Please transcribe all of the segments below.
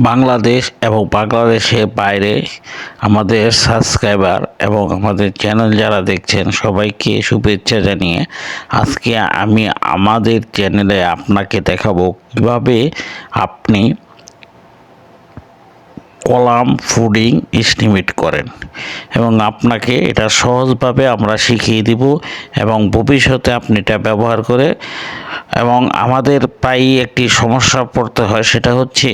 বাংলাদেশ এবং বাংলাদেশের বাইরে আমাদের সাবস্ক্রাইবার এবং আমাদের চ্যানেল যারা দেখছেন, সবাইকে শুভেচ্ছা জানিয়ে আজকে আমি আমাদের চ্যানেলে আপনাকে দেখাবো কীভাবে আপনি কলাম ফুডিং এস্টিমেট করেন এবং আপনাকে এটা সহজভাবে আমরা শিখিয়ে দিব এবং ভবিষ্যতে আপনি এটা ব্যবহার করে এবং আমাদের প্রায়ই একটি সমস্যা পড়তে হয়, সেটা হচ্ছে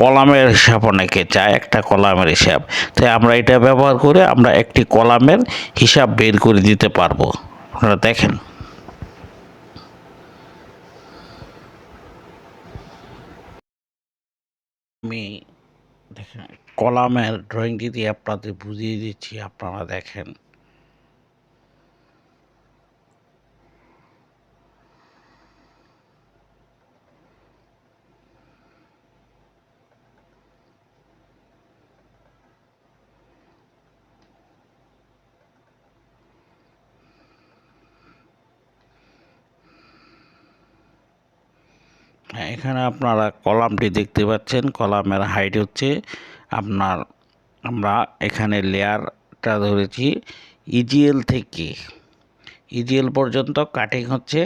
কলামের হিসাব অনেকে চায়, একটা কলামের হিসাব। তাই আমরা এটা ব্যবহার করে আমরা একটি কলামের হিসাব বের করে দিতে পারব। আপনারা দেখেন। আমি দেখেন কলামের ড্রয়িংটি দিয়ে আপনাদের বুঝিয়ে দিচ্ছি আপনারা দেখেন। এখানে আপনারা কলামটি দেখতে পাচ্ছেন। কলামের হাইট হচ্ছে আপনার, আমরা এখানে লেয়ারটা ধরেছি ইজিএল থেকে। ইজিএল পর্যন্ত কাটিং হচ্ছে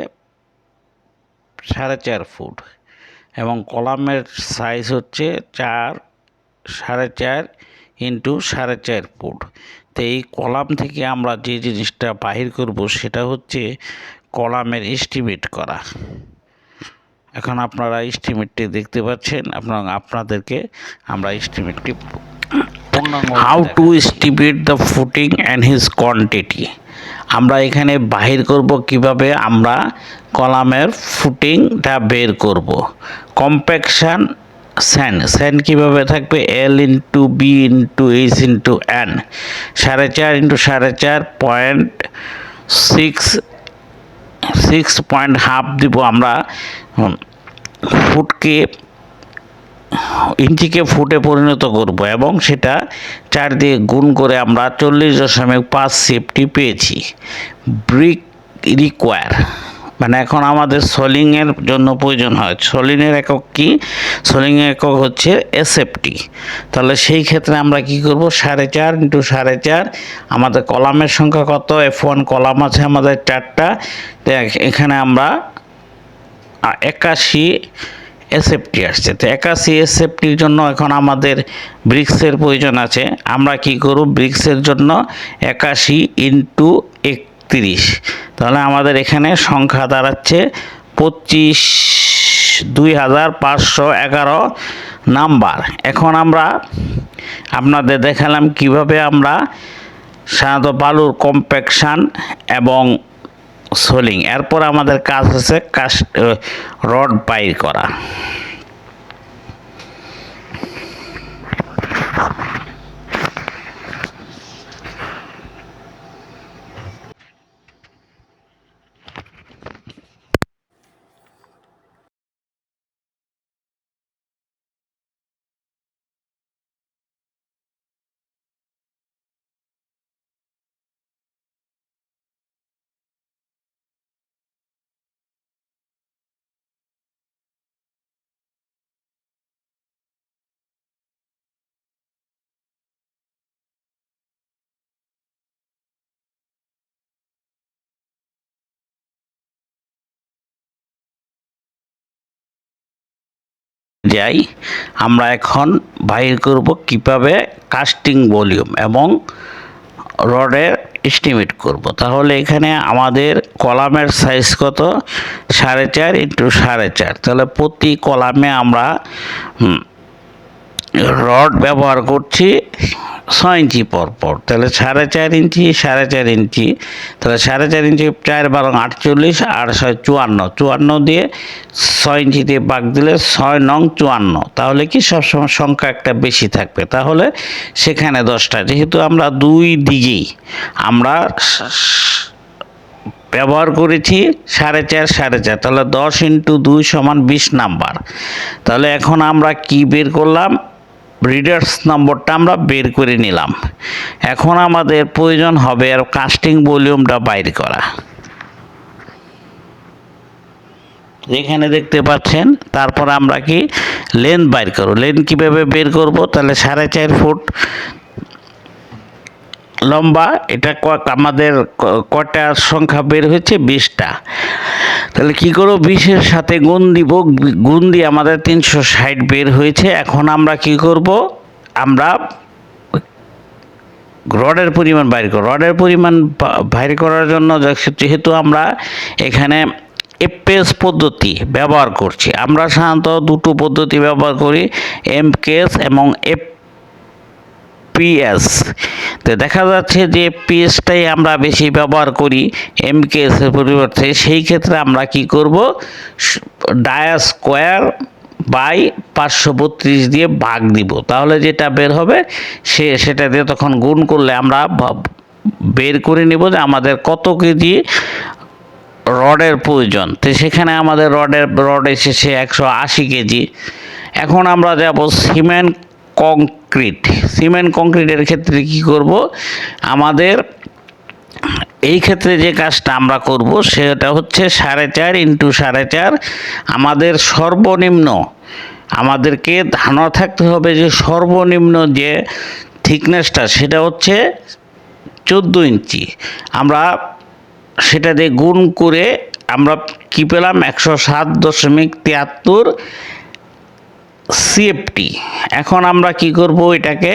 সাড়ে চার ফুট এবং কলামের সাইজ হচ্ছে চার, সাড়ে চার ইন্টু সাড়ে চার ফুট। তো এই কলাম থেকে আমরা যে জিনিসটা বাহির করব সেটা হচ্ছে কলামের এস্টিমেট করা। এখন আপনারা এস্টিমেটটি দেখতে পাচ্ছেন আপনার আপনাদেরকে আমরা এস্টিমেটটি how to estimate the footing and his quantity আমরা এখানে বাহির করব কীভাবে আমরা কলামের ফুটিংটা বের করব। কম্প্যাকশান স্যান স্যান কীভাবে থাকবে? L into B into H into N সাড়ে চার ইন্টু সাড়ে চার point six six point half দিব আমরা। ফুটকে, ইঞ্চিকে ফুটে পরিণত করব এবং সেটা চার দিয়ে গুণ করে আমরা চল্লিশ দশমিক পাঁচ সেফটি পেয়েছি। ব্রিক রিকোয়ার মানে এখন আমাদের সোলিংয়ের জন্য প্রয়োজন হয়। সোলিংয়ের একক কি? সোলিংয়ের একক হচ্ছে এসএফটি। তাহলে সেই ক্ষেত্রে আমরা কি করব? সাড়ে চার ইন্টু সাড়ে চার, আমাদের কলামের সংখ্যা কত? এফ ওয়ান কলাম আছে আমাদের চারটা। এখানে আমরা একাশি এসএফটি আসছে। তো একাশি এসএফটির জন্য এখন আমাদের ব্রিক্সের প্রয়োজন আছে। আমরা কি করব? ব্রিক্সের জন্য একাশি ইন্টু একত্রিশ। তাহলে আমাদের এখানে সংখ্যা দাঁড়াচ্ছে পঁচিশ দুই হাজার পাঁচশো এগারো নাম্বার। এখন আমরা আপনাদের দেখালাম কীভাবে আমরা সাধারণত বালুর কম্প্যাকশান এবং সোলিং। এরপর আমাদের কাজ হচ্ছে কাস্ট রড বাইর করা। যাই, আমরা এখন বাইর করব কীভাবে কাস্টিং ভলিউম এবং রডের এস্টিমেট করব। তাহলে এখানে আমাদের কলামের সাইজ কত? সাড়ে চার ইন্টু সাড়ে চার। তাহলে প্রতি কলামে আমরা রড ব্যবহার করছি ছয় ইঞ্চি পর পর। তাহলে সাড়ে চার ইঞ্চি, সাড়ে চার ইঞ্চি। তাহলে সাড়ে চার ইঞ্চি, চার বারো আটচল্লিশ, আর ছয় চুয়ান্ন। চুয়ান্ন দিয়ে ছয় ইঞ্চি দিয়ে বাগ দিলে ছয় নং চুয়ান্ন। তাহলে কি সবসময় সংখ্যা একটা বেশি থাকবে। তাহলে সেখানে দশটা। যেহেতু আমরা দুই দিকেই, আমরা ব্যবহার করেছি সাড়ে চার সাড়ে চার। তাহলে দশ ইন্টু দুই সমান বিশ নাম্বার। তাহলে এখন আমরা কি বের করলাম? রিডার্স নম্বরটা আমরা বের করে নিলাম। এখন আমাদের প্রয়োজন হবে আর কাস্টিং ভলিউমটা বাইর করা। যেখানে দেখতে পাচ্ছেন, তারপর আমরা কি লেন্থ বাইর করব। লেন কীভাবে বের করব? তাহলে সাড়ে চার ফুট লম্বা, এটা আমাদের ক- কটা সংখ্যা বের হয়েছে? বিশটা। তাহলে কি করব? বিশের সাথে গুণ দিব, গুণ দিয়ে আমাদের তিনশো ষাট বের হয়েছে। এখন আমরা কি করব? আমরা রডের পরিমাণ বাইর করো রডের পরিমাণ বাইর করার জন্য যেহেতু আমরা এখানে এফপিএস পদ্ধতি ব্যবহার করছি, আমরা সাধারণত দুটো পদ্ধতি ব্যবহার করি এমকেএস এবং এফ পিএস তো দেখা যাচ্ছে যে পিএসটাই আমরা বেশি ব্যবহার করি এমকেএস এর পরিবর্তে। সেই ক্ষেত্রে আমরা কি করব? ডায়া স্কোয়ার বাই পাঁচশো বত্রিশ দিয়ে ভাগ দিব। তাহলে যেটা বের হবে, সে, সেটা দিয়ে তখন গুণ করলে আমরা বের করে নেব যে আমাদের কত কেজি রডের প্রয়োজন। তো সেখানে আমাদের রডের, রড এসেছে একশো আশি কেজি। এখন আমরা যাব সিমেন্ট কংক্রিট, সিমেন্ট কংক্রিটের ক্ষেত্রে কি করব? আমাদের এই ক্ষেত্রে যে কাজটা আমরা করব সেটা হচ্ছে সাড়ে চার ইন্টু সাড়ে চার আমাদের সর্বনিম্ন, আমাদেরকে ধারণা থাকতে হবে যে সর্বনিম্ন যে থিকনেসটা সেটা হচ্ছে চোদ্দ ইঞ্চি। আমরা সেটা দিয়ে গুণ করে আমরা কি পেলাম? একশো সাত দশমিক তিয়াত্তর সিএফটি এখন আমরা কি করব? এটাকে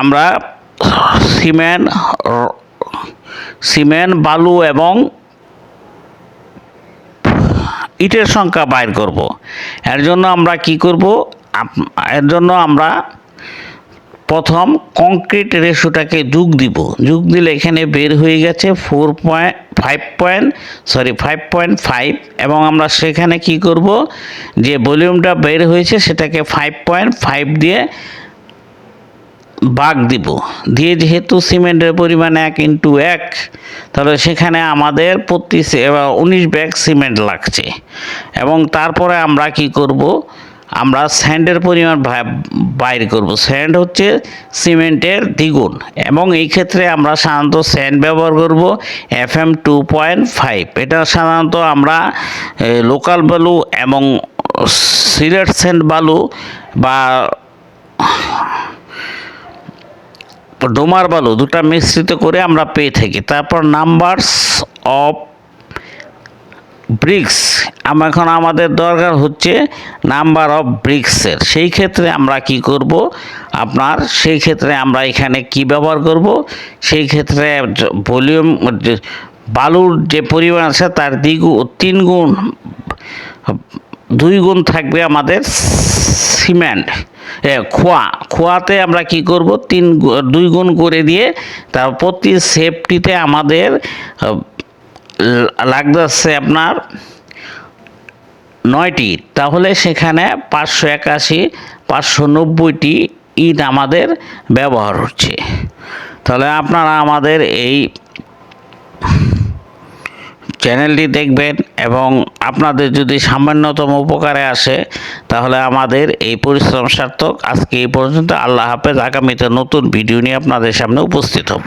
আমরা সিমেন্ট সিমেন্ট, বালু এবং ইটের সংখ্যা বাইর করব। এর জন্য আমরা কি করব? এর জন্য আমরা প্রথম কংক্রিট রেশোটাকে যোগ দিব। যোগ দিলে এখানে বের হয়ে গেছে four point five point sorry five point five এবং আমরা সেখানে কি করব? যে ভলিউমটা বের হয়েছে সেটাকে ফাইভ পয়েন্ট ফাইভ দিয়ে ভাগ দিব। দিয়ে যেহেতু সিমেন্টের পরিমাণ এক ইন্টু এক, তাহলে সেখানে আমাদের প্রতি উনিশ ব্যাগ সিমেন্ট লাগছে। এবং তারপরে আমরা কি করব? আমরা স্যান্ডের পরিমাণ বাইর করব। স্যান্ড হচ্ছে সিমেন্টের দ্বিগুণ এবং এই ক্ষেত্রে আমরা সাধারণত স্যান্ড ব্যবহার করব F M two point five. এটা সাধারণত আমরা লোকাল বালু এবং সিলেট স্যান্ড বালু বা ডোমার বালু দুটা মিশ্রিত করে আমরা পেয়ে থাকি। তারপর নাম্বারস অফ ব্রিক্স, আমরা এখন আমাদের দরকার হচ্ছে নাম্বার অফ ব্রিক্সের। সেই ক্ষেত্রে আমরা কি করব? আপনার সেই ক্ষেত্রে আমরা এখানে কি ব্যবহার করব? সেই ক্ষেত্রে ভলিউম বালুর যে পরিমাণ আছে তার দ্বিগুণ তিন গুণ, দুই গুণ থাকবে আমাদের সিমেন্ট খোয়া। খোয়াতে আমরা কি করব? তিন দুই গুণ করে দিয়ে তার প্রতি সেফটিতে আমাদের লাগতেছে আপনার নয়টি। তাহলে সেখানে পাঁচশো একাশি, পাঁচশো নব্বইটি ইট আমাদের ব্যবহার হচ্ছে। তাহলে আপনারা আমাদের এই চ্যানেলটি দেখবেন এবং আপনাদের যদি সামান্যতম উপকারে আসে, তাহলে আমাদের এই পরিশ্রম সার্থক। আজকে এই পর্যন্ত আল্লাহ হাফেজ। আগামীতে নতুন ভিডিও নিয়ে আপনাদের সামনে উপস্থিত হব।